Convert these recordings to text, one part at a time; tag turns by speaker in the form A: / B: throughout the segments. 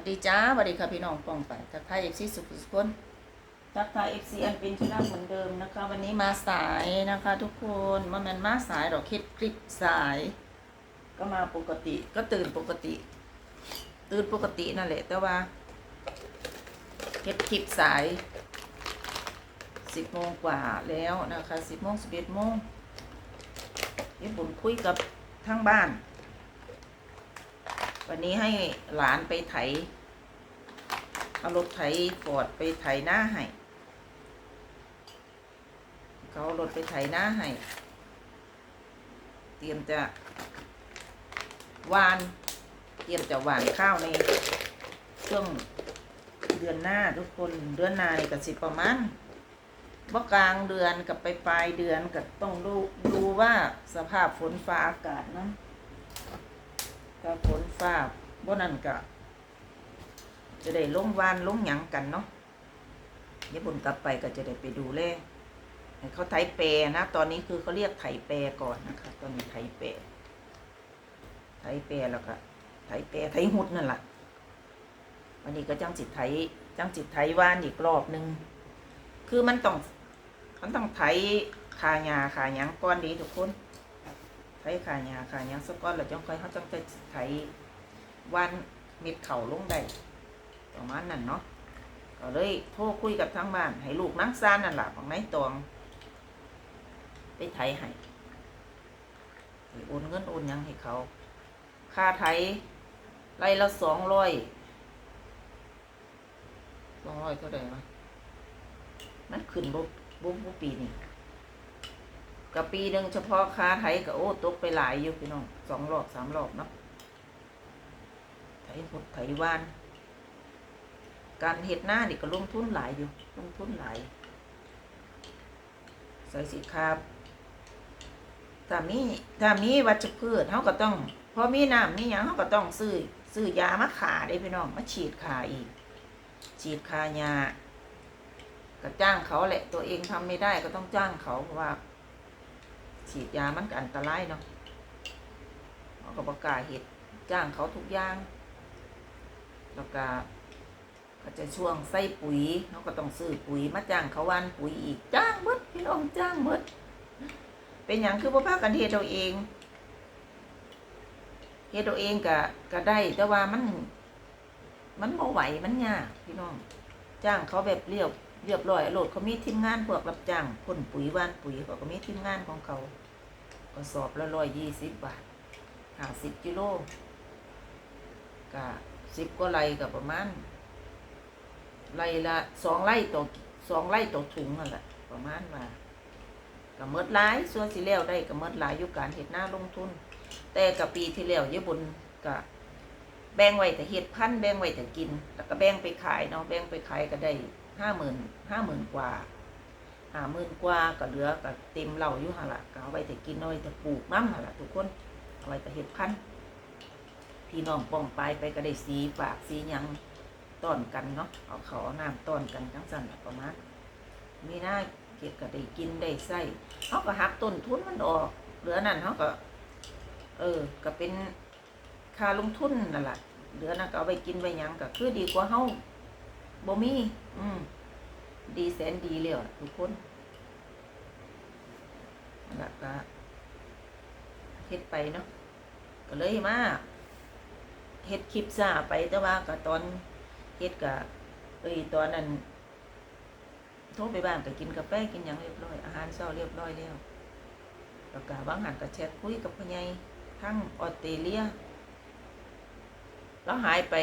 A: วัสดีจ้าสวัสดีค่ะพี่น้องปองไปทักทายเอฟซีสุขสุขคนทักทายเอฟซีอันเป็นที่รักเหมือนเดิมนะคะ วันนี้มาสายนะคะ ทุกคนมันมันมาสายหรอกคิดคลิปสาย ก็มาปกติก็ตื่นปกติ ตื่นปกตินั่นแหละแต่ว่าเฮ็ดคลิปสายสิบโมงกว่าแล้วนะคะสิบโมงสิบเอ็ดโมงยี่บุญคุยกับทั้งบ้าน วันนี้ให้หลานไปไถ เอารถไถฟอดไปไถหน้าให้ เขารถไปไถหน้าให้ เตรียมจะหวาน เตรียมจะหวานข้าวในช่วงเดือนหน้าทุกคนเดือนหน้านี่ก็สิประมาณว่ากลางเดือนกับไปปลายเดือนก็ต้องดูดูว่าสภาพฝนฟ้าอากาศนะ ถ้าฝนฟ้าบ่นั่นก็จะได้ลงวานลงหยังกันเนาะเดี๋ยวบุญกลับไปก็จะได้ไปดูแลเขาไถเปรนะ ตอนนี้คือเขาเรียกไถเปรก่อนนะคะ ตอนนี้ไถเปรไถเปรแล้วก็ไถเปรไถหุดนั่นแหละวันนี้ก็จังจิตไถจังจิตไถว่านอีกรอบหนึ่งคือมันต้องมันต้องไถคาหญ้าคาหยังก่อนดีทุกคน ไถขาหญ้าขาหยังสักก้อนแล้วจังค่อยเขาจังไปไถวันเม็ดเข่าลงได้ประมาณนั้นเนาะก็เลยโทรคุยกับทางบ้าน ให้ลูกนังซานนั่นแหละของนายตอง ไปไถให้ไปโอนเงินโอนยังให้เขา ค่าไถไร่ละสองร้อยสองร้อยเท่าไหร่วะมันขึ้นบุบบุบบุปีนี่ กับปีหนึ่งเฉพาะค้าไทยกับโอ้ตกไปหลายอยู่พี่น้องสองรอบสามรอบเนาะไทยพุดไทยวาน การเห็ดหน้านี่ก็ลงทุนหลายอยู่ลงทุนหลาย ใส่สีคาบถ้ามีถ้ามีวัชพืชเขาก็ต้องพอมีน้ำมีหยังเขาก็ต้องซื้อซื้อยามาขาได้พี่น้องมาฉีดขาอีก ฉีดคายาก็จ้างเขาแหละ ตัวเองทำไม่ได้ก็ต้องจ้างเขาเพราะว่า ฉีดยามันก็อันตรายเนาะเขาก็ประกาศเหตุจ้างเขาทุกอย่าง แล้วก็ก็จะช่วงใส่ปุ๋ยเขาก็ต้องซื้อปุ๋ยมาจ้างเขาวันปุ๋ยอีกจ้างหมดพี่น้องจ้างหมดเป็นอย่างคือพ่อพากันเฮ็ดเอาเองเฮ็ดเอาเองก็ก็ได้ แต่ว่ามัน มันบ่ไหวมันยากพี่น้อง จ้างเขาแบบเรียบเรียบร้อยโหลดเขามีทีมงานพวกรับจ้างพ่นปุ๋ยว่านปุ๋ยเขาก็มีทีมงานของเขา ก็สอบละร้อยยี่สิบบาทห้าสิบกิโลก็สิบก็ไรก็ประมาณไรละสองไร่ต่อสองไร่ต่อถุงนั่นแหละประมาณว่าก็เมดหลายส่วนสิแล้วได้ก็เมดหลายอยู่การเห็ดหน้าลงทุน แต่กับปีที่แล้วเยอะบุญก็แบ่งไว้แต่เห็ดพันแบ่งไว้แต่กิน แล้วก็แบ่งไปขายเนาะแบ่งไปขายก็ได้ห้าหมื่นห้าหมื่นกว่า หาหมื่นกว่าก็เหลือก็เต็มเหล่าอยู่หนละก็เอาไว้แต่กินเอาไว้แต่ปลูกน้ำหนละทุกคนเอาไว้แต่เห็ดพันธุ์พี่น้องป้องไปไปก็ได้สีฝากสียังต้อนกันเนาะเอาเขาเอาน้ำต้อนกันทั้งสั่นประมาณมีหน้าเก็บก็ได้กินได้ใส่เขาก็หักต้นทุนมันออก เหลือนั่นเขาก็ เออ ก็เป็นค่าลงทุนนั่นแหละเหลือนั่นก็เอาไปกินไปยังก็คือดีกว่าเฮาบ่มี อืม ดีแสนดีเลยอะทุกคนแหละก็เฮ็ดไปเนาะก็เลยมาเฮ็ดคลิปซาไปแต่ว่าก็ตอนเฮ็ดก็เอ้ยตอนนั้นโทรไปบ้านก็กินกาแฟกินหยังเรียบร้อย อาหารเช้าเรียบร้อยแล้วแล้วก็บางหันก็แชทคุยกับพ่อใหญ่ทั้งออสเตรเลียแล้วหายไป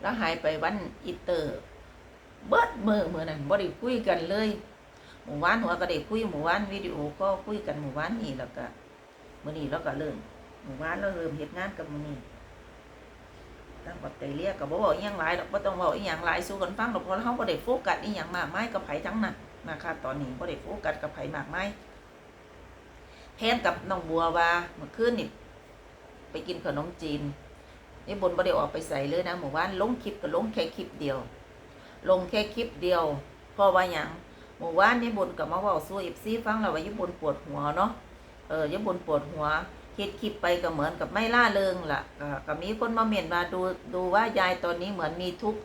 A: แล้วหายไปวันอีเตอร์ เบิดมือมือนั้นบ่ได้คุยกันเลยหมู่บ้านหัวก็ได้คุยหมู่บ้านวิดีโอก็คุยกันหมู่บ้านนี่แล้วก็มื้อนี้เราก็เริ่มหมู่บ้านเราเริ่มเฮ็ดงานกับมื้อนี้ตั้งออสเตรเลียก็บ่เว้าอีหยังหลายดอกบ่ต้องเว้าอีหยังหลายสู่กันฟังดอกเพราะเฮาบ่ได้โฟกัสอีหยังมากมายกับไผทั้งนั้นนะคะตอนนี้บ่ได้โฟกัสกับไผมากมายแทนกับน้องบัวว่าเมื่อคืนนี่ไปกินขนมจีนนี่บนบ่ได้ออกไปใส่เลยนะหมู่บ้านลงคลิปก็ลงแค่คลิปเดียว ลงแค่คลิปเดียวเพราะว่าอย่างหมู่บ้านนี่บนกับมาว่าสู้เอฟซีฟังแล้วว่าญี่ปุ่นปวดหัวเนาะเออญี่ปุ่นปวดหัวเฮ็ดคลิปไปก็เหมือนกับไม่ล่าเริงล่ะก็มีคนมาเม่นว่าดูดูว่ายายตอนนี้เหมือนมีทุกข์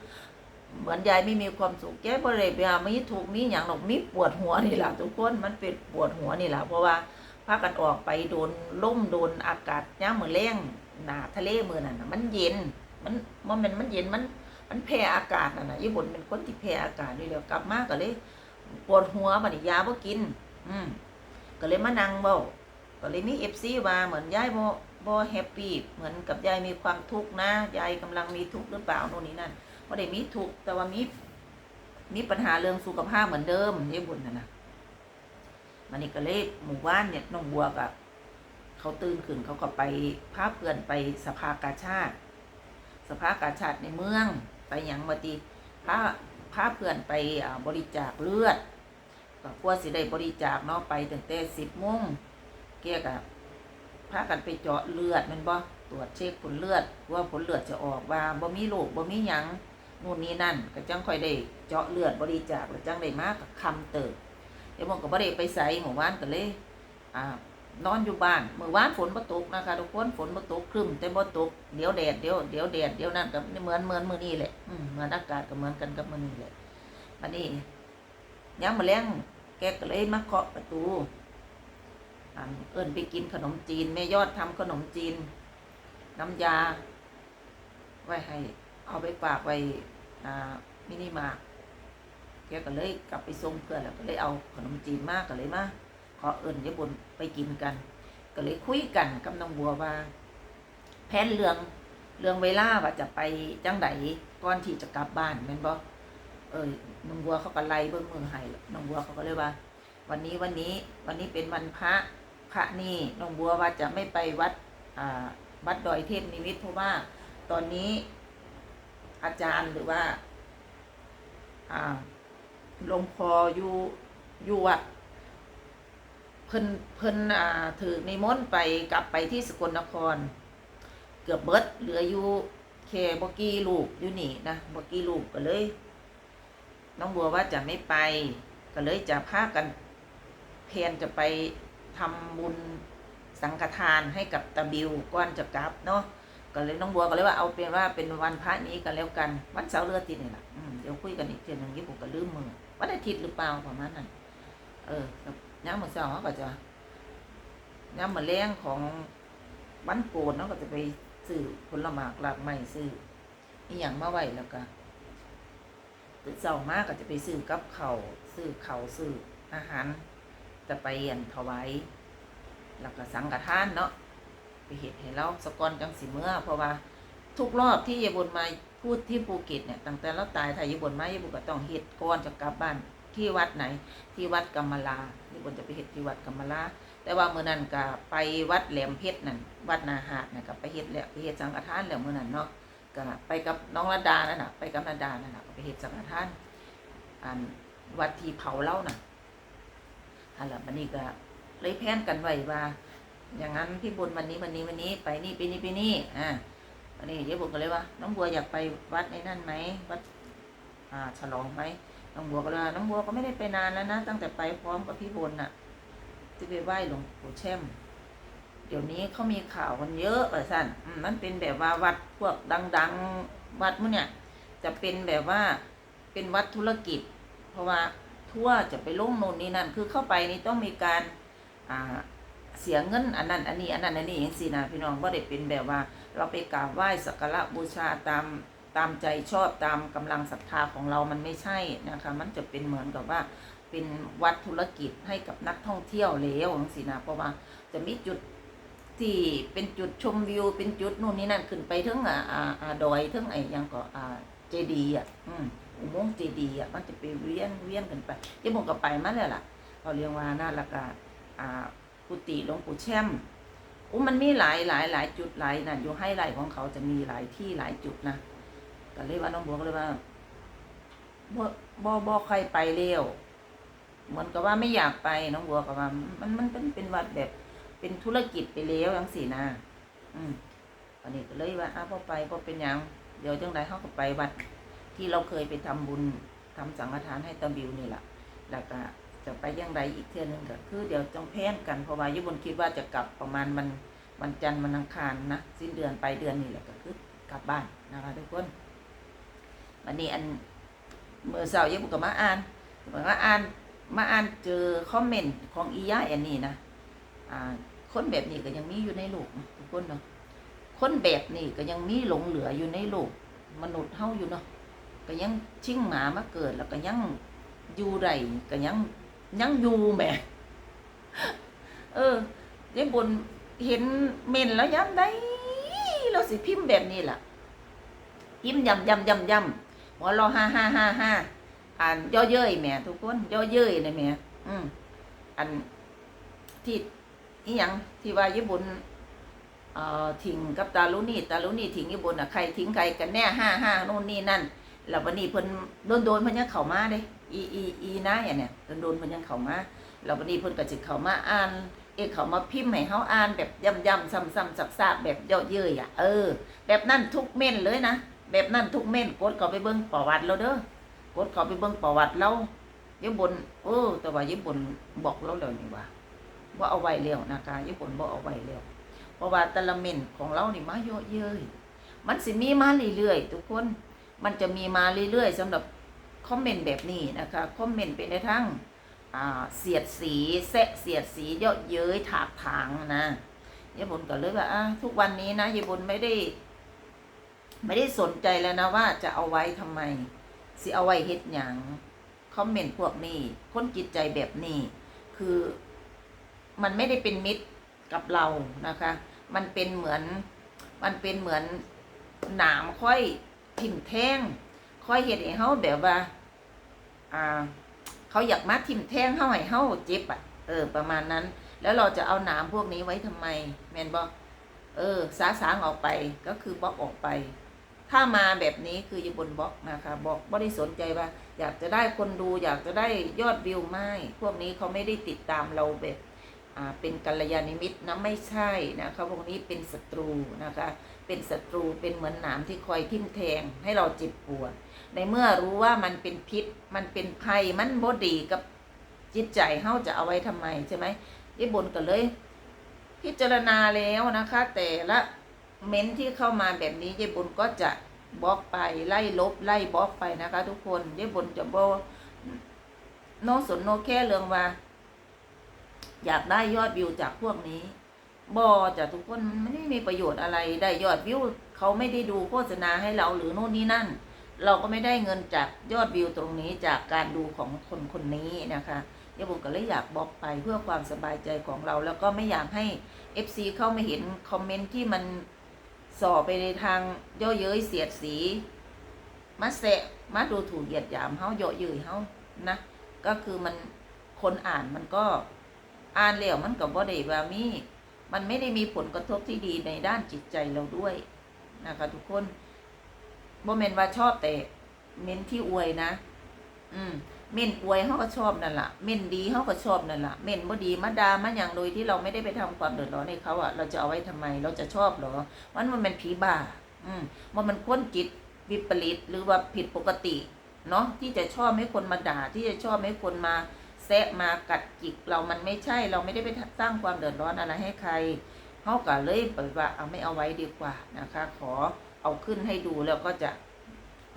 A: เหมือนยายไม่มีความสุขแกบ่ได้ไมีทุกข์มีหยังหรอกมีปวดหัวนี่แหละทุกคนมันเป็นปวดหัวนี่แหละเพราะว่าพากันออกไปโดนล่มโดนอากาศยามมื้อแรงหนาทะเลมือนั้นมันเย็น มันม่นมันเย็นมัน มันแพ้อากาศน่ะนะญี่ปุ่นเป็นคนที่แพ้อากาศนี่แหล้วกลับมาก็เลยปวดหัวบัดนี้ยาบ่กิน อืมก็เลยมานั่งเว้าก็เลยมี FC ว่าเหมือนยายบ่บ่แฮปปี้เหมือนกับยายมีความทุกข์นะยายกำลังมีทุกข์หรือเปล่าโน่นนี่นั่นบ่ได้มีทุกข์แต่ว่ามีมีปัญหาเรื่องสุขภาพเหมือนเดิมยายบุญน่ะนะมันนี่ก็เลยหมู่บ้านเนี่ยน้องบัวกับเขาตื่นขึ้นเขาก็ไปพาเพื่อนไปสภากาชาติ สภากาชาติในเมือง ไปหยังมาตีพาพาเพื่อนไปบริจาคเลือดก็กลัวสิได้บริจาคเนาะไปตั้งแต่สิบโมงเกี่ยกับพากันไปเจาะเลือดมันบ่ตรวจเช็คผลเลือดว่าผลเลือดจะออกว่าบ่มีโรคบ่มีหยังนู่นนี่นั่น ก็จังค่อยได้เจาะเลือดบริจาคแล้วจังได้มากับคำเติบเดี๋ยวมองก็บ่ได้ไปใส่หมู่บ้านก็เลยอ่า นอนอยู่บ้านเมื่อวานฝนบ่ตกนะคะทุกคนฝนบ่ตกครึ้มแต่บ่ตกเดี๋ยวแดดเดี๋ยวเดี๋ยวแดดเดี๋ยวนั่นก็เหมือนเหมือนมื้อนี้แหละอืมเหมือนอากาศก็เหมือนกันกับมื้อนี้แหละบัดนี้ยามมื้อแลงแกก็เลยมาเคาะประตูอันเอิ้นไปกินขนมจีนแม่ยอดทำขนมจีน น้ำยา ไว้ให้ เอาไปฝากไว้อ่ามินิมาร์ทแกก็เลยกลับไปส่งเพื่อนแล้วก็เลยเอาขนมจีนมาก็เลยมา ขอเอิญยายบนไปกินกัน ก็เลยคุยกันกับน้องบัวว่า แผนเรื่องเรื่องเวลาว่าจะไปจังไดก่อนที่จะกลับบ้านแม่นบ่เอ้ยน้องบัวเขาก็ไล่เบิ่งมือให้น้องบัวเขาก็เลยว่า วันนี้วันนี้วันนี้เป็นวันพระพระนี่น้องบัวว่าจะไม่ไปวัดอ่าวัดดอยเทพนิมิตเพราะว่าตอนนี้อาจารย์หรือว่า อ่าหลวงพ่ออยู่อยู่วัด เพิ่นเพิ่นอ่าถือนิมนต์ไปกลับไปที่สกลนคร เกือบเบิดเหลืออยู่แค่บกี้ลูกอยู่นี่นะบกี้ลูกก็เลย น้องบัวว่าจะไม่ไป ก็เลยจะพากันเพนจะไปทำบุญสังฆทานให้กับตาบิวก่อนจะกลับเนาะก็เลยน้องบัวก็เลยว่าเอาเป็นว่าเป็นวันพระนี้กันแล้วกัน วันเสาร์เรือติดนี่แหละเดี๋ยวคุยกันอีกทีหนึ่งยี่ผมก็ลืมมือวันอาทิตย์หรือเปล่าประมาณนั้นเออ ครับย้ำมือเสาเขาก็จะย้ำมือแรงของวันโกนเนาก็จะไปซื้อผลหมากหลากไม้ซื้ออีหยังมาไว้แล้วก็ตื่นเช้ามากก็จะไปซื้อกับเขาซื้อเขาซื้ออาหาร จะไปเรียนถวายแล้วก็สังฆทานเนาะไปเห็ดให้เราสกอนจังสิเมื่อเพราะว่าทุกรอบที่ยายบนมาพูดที่ภูเก็ตเนี่ยตั้งแต่เราตายไทยยายบนมายายบนก็ต้องเห็ดก่อนจะกลับบ้าน ที่วัดไหน ที่วัดกำมลายายบนจะไปเห็ดที่วัดกำมลาแต่ว่าเมื่อนั้นก็ไปวัดแหลมเพชรนั่นวัดนาหาดนะก็ไปเฮ็ดแล้วไปเฮ็ดสังฆทานแล้วเมื่อนั้นเนาะก็ไปกับน้องระดานั่นน่ะไปกับระดานั่นน่ะไปเฮ็ดสังฆทานอันวัดที่เผาเล่าน่ะอันละบันนี้ก็เลยแพนกันไว้ว่า อย่างนั้นพี่บุญวันนี้วันนี้วันนี้ไปนี่ไปนี่ไปนี่อ่าวันนี้เดี๋ยวผมก็เลยว่า น้องบัวอยากไปวัดในนั่นไหมวัดอ่าฉลองไหม น้องบัวก็เลยว่าน้องบัวก็ไม่ได้ไปนานแล้วนะ ตั้งแต่ไปพร้อมกับพี่บุญน่ะ ที่ไปไหว้หลวงปู่แช่ม เดี๋ยวนี้เขามีข่าวกันเยอะแบบสั้นอืมมันเป็นแบบว่าวัดพวกดัง ๆ วัดมั้งเนี่ย จะเป็นแบบว่าเป็นวัดธุรกิจ เพราะว่าทั่วจะไปลงโน่นนี่นั่น คือเข้าไปนี่ต้องมีการอ่าเสียเงินอันนั้นอันนี้อันนั้นอันนี้อย่างสินะพี่น้องว่าได้เป็นแบบว่า เราไปกราบไหว้สักการะบูชาตาม ตามใจชอบตามกำลังศรัทธาของเรามันไม่ใช่นะคะ มันจะเป็นเหมือนกับว่าเป็นวัดธุรกิจให้กับนักท่องเที่ยวแล้วสินะเพราะว่าจะมีจุดที่เป็นจุดชมวิว เป็นจุดนู่นนี่นั่นขึ้นไปถึงอ่าอ่าอ่าดอยถึงไอ้ยังก็อ่าเจดีย์อะอืมอุโมงค์เจดีย์อะมันจะไปเวียนเวียนกันไปเดี๋ยวผมก็ไปมาแล้วล่ะเขาเรียกว่าน่าละกาอ่ากุฏิหลวงปู่แช่มอุ้มันมีหลายหลายหลายจุดหลายนั่นอยู่ให้ไลท์ของเขาจะมีหลายที่หลายจุดนะ ก็เลยว่าน้องบัวก็เลยว่าบ่บ่บ่ใครไปเร็วเหมือนกับว่าไม่อยากไปน้องบัวกับว่า มันมันเป็นเป็นวัดแบบ เป็นธุรกิจไปแล้วยังสี่นะอืมอันนี้ก็เลยว่าอ้าวพอไปพอเป็นยังเดี๋ยวจังไดเขาก็ไปวัด ที่เราเคยไปทำบุญทำสังฆทานให้ตาบิวนี่แหละแล้วก็จะไปยังไงอีกเทื่อนึงก็คือเดี๋ยวจงแพนกันเพราะว่ายุบนคิดว่าจะกลับประมาณมันวันจันทร์วันอังคารนะสิ้นเดือนไปเดือนนี้แหละก็คือกลับบ้านนะคะทุกคน วันนี้อันเมื่อเสาร์ยายบุกมาอ่านบอกว่าอ่านมาอ่านเจอคอมเมนต์ของอีย่าอันนี้นะอ่าคนแบบนี้ก็ยังมีอยู่ในโลกทุกคนเนาะคนแบบนี้ก็ยังมีหลงเหลืออยู่ในโลกมนุษย์เฮาอยู่เนาะก็ยังชิงหมามาเกิดแล้วก็ยังอยู่ไรก็ยังยังอยู่แหมเออยายบนเห็นเมนแล้วย้ำได้เราสิพิมพ์แบบนี้ล่ะ พิมพ์ยำยำยำยำ หัวเราะห้าห้าห้าห้าอ่านย่อเย้ยแหม่ทุกคนย่อเย้ยนะแหม่อืมอันที่อีหยังที่ว่าญี่ปุ่นเอ่อทิ้งกับตาลุนี่ตาลุนี่ทิ้งญี่ปุ่นอะใครทิ้งใครกันแน่ห้าห้าโน่นนี่นั่นแล้ววันนี้เพิ่นโดนโดนเพิ่นยังเข้ามาเด้อีอีอีนะอย่างเนี้ยโดนโดนเพิ่นยังเข้ามาแล้ววันนี้เพิ่นก็สิเข้ามาอ่านเอกเขามาพิมพ์ให้เฮาอ่านแบบย่ำๆซ้ำๆซักๆแบบเยาะเย้ยอะเออ แบบนั้นทุกเม่นเลยนะ แบบนั้นทุกเม่นกดเข้าไปเบิ่งประวัติเราเด้อกดเข้าไปเบิ่งประวัติเราญี่ปุ่นเออ แต่ว่าญี่ปุ่นบอกเราแล้วนี่ว่าว่าเอาไว้แล้วนะคะญี่ปุ่นบ่เอาไว้แล้วเพราะว่าต่ละเม่นของเรานี่มาเยอะเย้ยมันสิมีมาเรื่อยๆทุกคน มันจะมีมาเรื่อยๆสำหรับคอมเมนต์แบบนี้นะคะคอมเมนต์ไปในทางอ่าเสียดสีแซะเสียดสีเยอะเย้ยถากถางนะยายบุญก็เลยว่าอะทุกวันนี้นะยายบุญไม่ได้ ไม่ได้สนใจแล้วนะว่าจะเอาไว้ทำไม สิเอาไว้เฮ็ดหยังคอมเมนต์พวกนี้คนจิตใจแบบนี้ คือมันไม่ได้เป็นมิตรกับเรานะคะ มันเป็นเหมือนมันเป็นเหมือนหนามค่อยทิ่มแทงค่อยเฮ็ดให้เฮาแบบว่า อ่า เขาอยากมาทิ่มแทงเฮาให้เฮาเจ็บอะ เออ ประมาณนั้น แล้วเราจะเอาหนามพวกนี้ไว้ทำไม แมนบอกเออ สาสางออกไปก็คือบล็อกออกไป ถ้ามาแบบนี้คืออยู่บนบล็อกนะคะบอกบ่ได้สนใจว่า อยากจะได้คนดู อยากจะได้ยอดวิวไม่พวกนี้เขาไม่ได้ติดตามเราแบบอ่าเป็นกัลยาณมิตรนะไม่ใช่นะคะพวกนี้เป็นศัตรูนะคะ เป็นศัตรูเป็นเหมือนหนามที่คอยทิ่มแทงให้เราเจ็บปวด ในเมื่อรู้ว่ามันเป็นพิษ มันเป็นภัยมันบ่ดีกับจิตใจเฮาจะเอาไว้ทำไมใช่ไหมยี่บนก็เลย พิจารณาแล้วนะคะ แต่ละ เม้นที่เข้ามาแบบนี้ยายบุญก็จะบล็อกไปไล่ลบไล่บล็อกไปนะคะ ทุกคนยายบุญจะบโนสนโนแค่เรื่องว่า อยากได้ยอดวิวจากพวกนี้บอจากทุกคนมันไม่มีประโยชน์อะไรได้ยอดวิวเขาไม่ได้ดูโฆษณาให้เราหรือโน่นนี่นั่น เราก็ไม่ได้เงินจากยอดวิวตรงนี้จากการดูของคนคนนี้นะคะยายบุญก็เลยอยากบล็อกไปเพื่อความสบายใจของเรา แล้วก็ไม่อยากให้ FC เข้ามาเห็นคอมเมนต์ที่มัน ส่อไปในทางย่อเย้ยเสียดสี มาแสะมาดูถูกเหยียดหยามเฮาเยาะเย้ยเฮานะ ก็คือมันคนอ่านมันก็อ่านแล้วมันก็บ่ได้ว่ามี มันไม่ได้มีผลกระทบที่ดีในด้านจิตใจเราด้วยนะคะทุกคนบ่แม่นว่าชอบแต่เม้นที่อวยนะ อืม เม่นอวยเขาก็ชอบนั่นแหละเม่นดีเขาก็ชอบนั่นแหละเม่นบ่ดีมาดามาอย่างโดยที่เราไม่ได้ไปทำความเดือดร้อนให้เขาอะเราจะเอาไว้ทำไม เราจะชอบหรอมันมันเป็นผีบ้า อืมมันมันค้นจิตวิปริตหรือว่าผิดปกติเนาะที่จะชอบให้คนมาด่าที่จะชอบให้คนมาแซะมากัดจิกเรามันไม่ใช่ เราไม่ได้ไปสร้างความเดือดร้อนอะไรให้ใครเขาก็เลยแบบว่าเอาไม่เอาไว้ดีกว่านะคะ ขอเอาขึ้นให้ดูแล้วก็จะ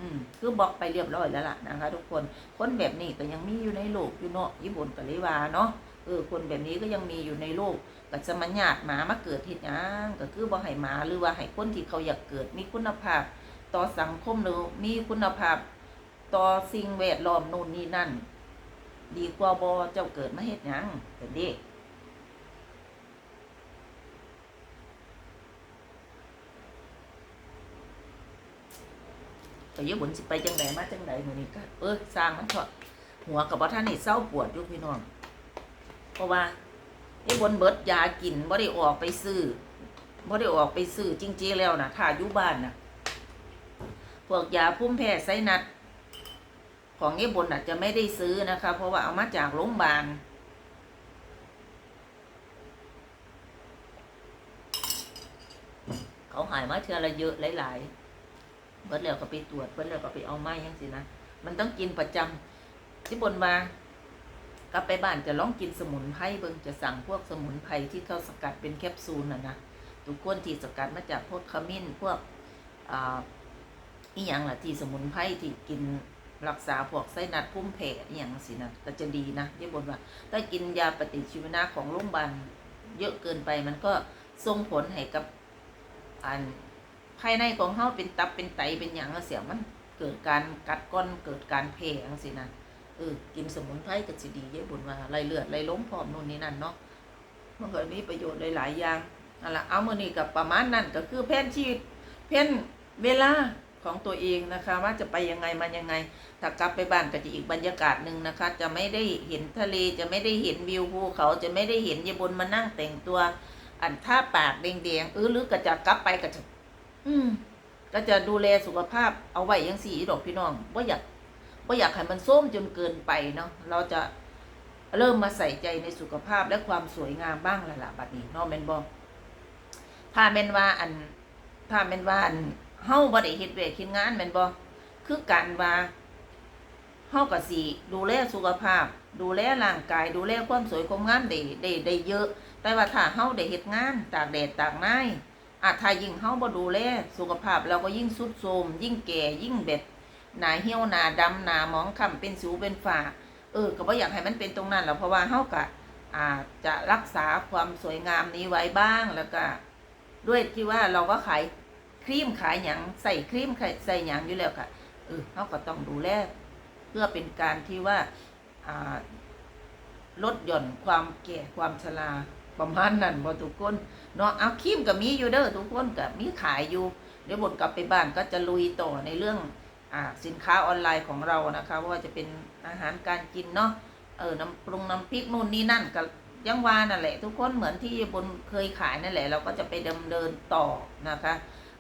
A: อืมคือบล็อกไปเรียบร้อยแล้วล่ะนะคะ ทุกคนคนแบบนี้ก็ยังมีอยู่ในโลกอยู่เนาะญี่ปุ่นกับลยว่าเนาะเออคนแบบนี้ก็ยังมีอยู่ในโลกก็จะมาหยาดหมามาเกิดเหตุยังก็คือบ่ให้หมาหรือว่าให้คนที่เขาอยากเกิดมีคุณภาพ ต่อสังคมหรือมีคุณภาพ ต่อสิ่งแวดล้อมนู่นนี่นั่น ดีกว่าบ่เจ้าเกิดมาเฮ็ดหยังแต่เด็ก แต่ญี่ปุ่นสิไปจังไดมาจังไดมือนี้ก็เออสร้างมันเถอะหัวกับบ่ท่านนี่เศร้าปวดอยู่พี่น้อง เพราะว่าญี่ปุ่นเบิดยากินบ่ได้ออกไปซื้อบ่ได้ออกไปซื้อจริงๆแล้วนะถ้าอยู่บ้านนะพวกยาพุ่มแพ้ไซนัสของญี่ปุ่นน่ะจะไม่ได้ซื้อนะคะ เพราะว่าเอามาจากโรงพยาบาลเขาหายมาเทือละเยอะหลายๆ เบิดแล้วก็ไปตรวจเบิดแล้วก็ไปเอาไม้ยังสินะมันต้องกินประจำที่บนมากลับไปบ้านจะลองกินสมุนไพรเบิ่งจะสั่งพวกสมุนไพรที่เขาสกัดเป็นแคปซูลน่ะนะทุกคนที่สกัดมาจากพวกขมิ้นพวกอ่าอีหยังล่ะที่สมุนไพรที่กินรักษาพวกไส้นัดพุ่มเพอหย่างสินะก็จะดีนะที่บนว่า ถ้ากินยาปฏิชีวนะของโรงพยาบาลเยอะเกินไปมันก็ส่งผลให้กับอัน ภายในของเฮาเป็นตับเป็นไตเป็นอย่างเสียมันเกิดการกัดก้อนเกิดการเพจังสินะเออกินสมุนไพรก็สิดีเยอะบุญว่าไรเลือดไรล้มพร้อมนู่นนี่นั่นเนาะมันก็มีประโยชน์หลายๆอย่างนั่นละเอามือนี้กับประมาณนั้นก็คือแผนชีวิตแผนเวลาของตัวเองนะคะ ว่าจะไปยังไงมายังไง ถ้ากลับไปบ้านก็จะอีกบรรยากาศหนึ่งนะคะ จะไม่ได้เห็นทะเลจะไม่ได้เห็นวิวภูเขาจะไม่ได้เห็นยายบนมานั่งแต่งตัว อันท่าปากแดงๆเออหรือก็จะกลับไปก็จะ อืมก็จะดูแลสุขภาพเอาไว้ยังสี่ดอกพี่น้องว่าอยากว่าอยากให้มันส้มจนเกินไปเนาะเราจะเริ่มมาใส่ใจในสุขภาพและความสวยงามบ้างและล่ะบัดนี้เนาะแม่นบ่ถ้าแม่นว่าอันถ้าแม่นว่าอันเฮาบ่ได้เฮ็ดเวรเฮ็ดงานแม่นบ่คือการว่าเฮาก็สิดูแลสุขภาพ ดูแลร่างกาย ดูแลความสวยความงามได้ได้ได้เยอะ แต่ว่าถ้าเฮาได้เฮ็ดงาน ตากแดดตากหน้า อาถ้ายิ่งเฮาบ่ดูแลสุขภาพเราก็ยิ่งสุดโทรมยิ่งแก่ยิ่งแบบหนาเหี่ยวหนาดำหนาหมองคล้ำเป็นสิวเป็นฝ้าเออก็บ่อยากให้มันเป็นตรงนั้นหรอกเพราะว่าเฮาก็อาจะรักษาความสวยงามนี้ไว้บ้างแล้วก็ ด้วยที่ว่าเราก็ขายครีมขายหยังใส่ครีมใส่หยังอยู่แล้วค่ะเออเฮาก็ต้องดูแลเพื่อเป็นการที่ว่าอ่าลดหย่อนความแก่ความชราประมาณนั้นบ่ทุกคน เนาะเอาครีมก็มีอยู่เด้อทุกคนก็มีขายอยู่เดี๋ยวบนกลับไปบ้านก็จะลุยต่อในเรื่องอ่าสินค้าออนไลน์ของเรานะคะว่าจะเป็นอาหารการกินเนาะเออน้ำปรุงน้ำพริกนู่นนี่นั่นก็ยังวานั่นแหละ ทุกคนเหมือนที่บนเคยขายนั่นแหละ เราก็จะไปดำเนินต่อนะคะ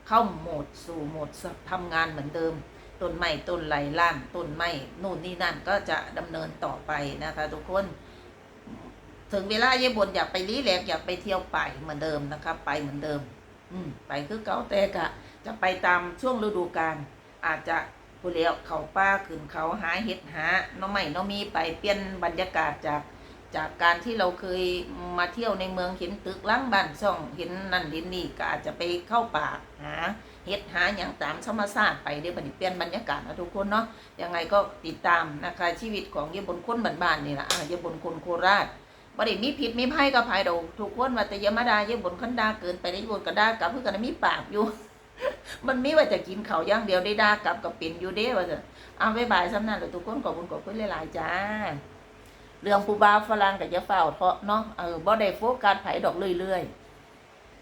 A: เข้าโหมดสู่โหมดทำงานเหมือนเดิมต้นไม้ต้นไหลล้านต้นไม้นู่นนี่นั่นก็จะดำเนินต่อไปนะคะ ทุกคน ถึงเวลาเย่บนอยากไปรีแลกอยากไปเที่ยวไปเหมือนเดิมนะคะไปเหมือนเดิม อืมไปคือเก่าแต่กะ จะไปตามช่วงฤดูกาลอาจจะผู้เลี้ยวเขาป้าขึ้นเขาหาเห็ดหาน้องใหม่น้องมีไปเปลี่ยนบรรยากาศจากจากการที่เราเคยมาเที่ยวในเมืองเห็นตึกล้างบ้านช่องเห็นนั่นเห็นนี่ก็อาจจะไปเข้าป่าหาเฮ็ดหาอย่างตามธรรมชาติไปเดี๋ยวบันเปลี่ยนบรรยากาศนะทุกคนเนาะยังไงก็ติดตามนะคะชีวิตของเยบนคนบ้านๆนี่แหละเยายบนคนโคราช บ่ได้มีผิดมีไพ่กับภัยดอกทุกคนว่าแต่อยามาดาเยายบนคันดาเกินไปได้ยายบนก็ด่ากลับเพื่อกันมีปากอยู่ มันมีว่าจะกินเขาย่างเดียวได้ดากลับก็เป็นอยู่เด้ว่าจะเอาไปบายซ้ำนั้นแหละทุกคนขอบคุณขอบคุณหลายๆจ้า เรื่องผู้บ่าวฝรั่งก็จะเฝ้าเถาะเนาะเออบ่ได้โฟกัสไผดอกเรื่อยๆ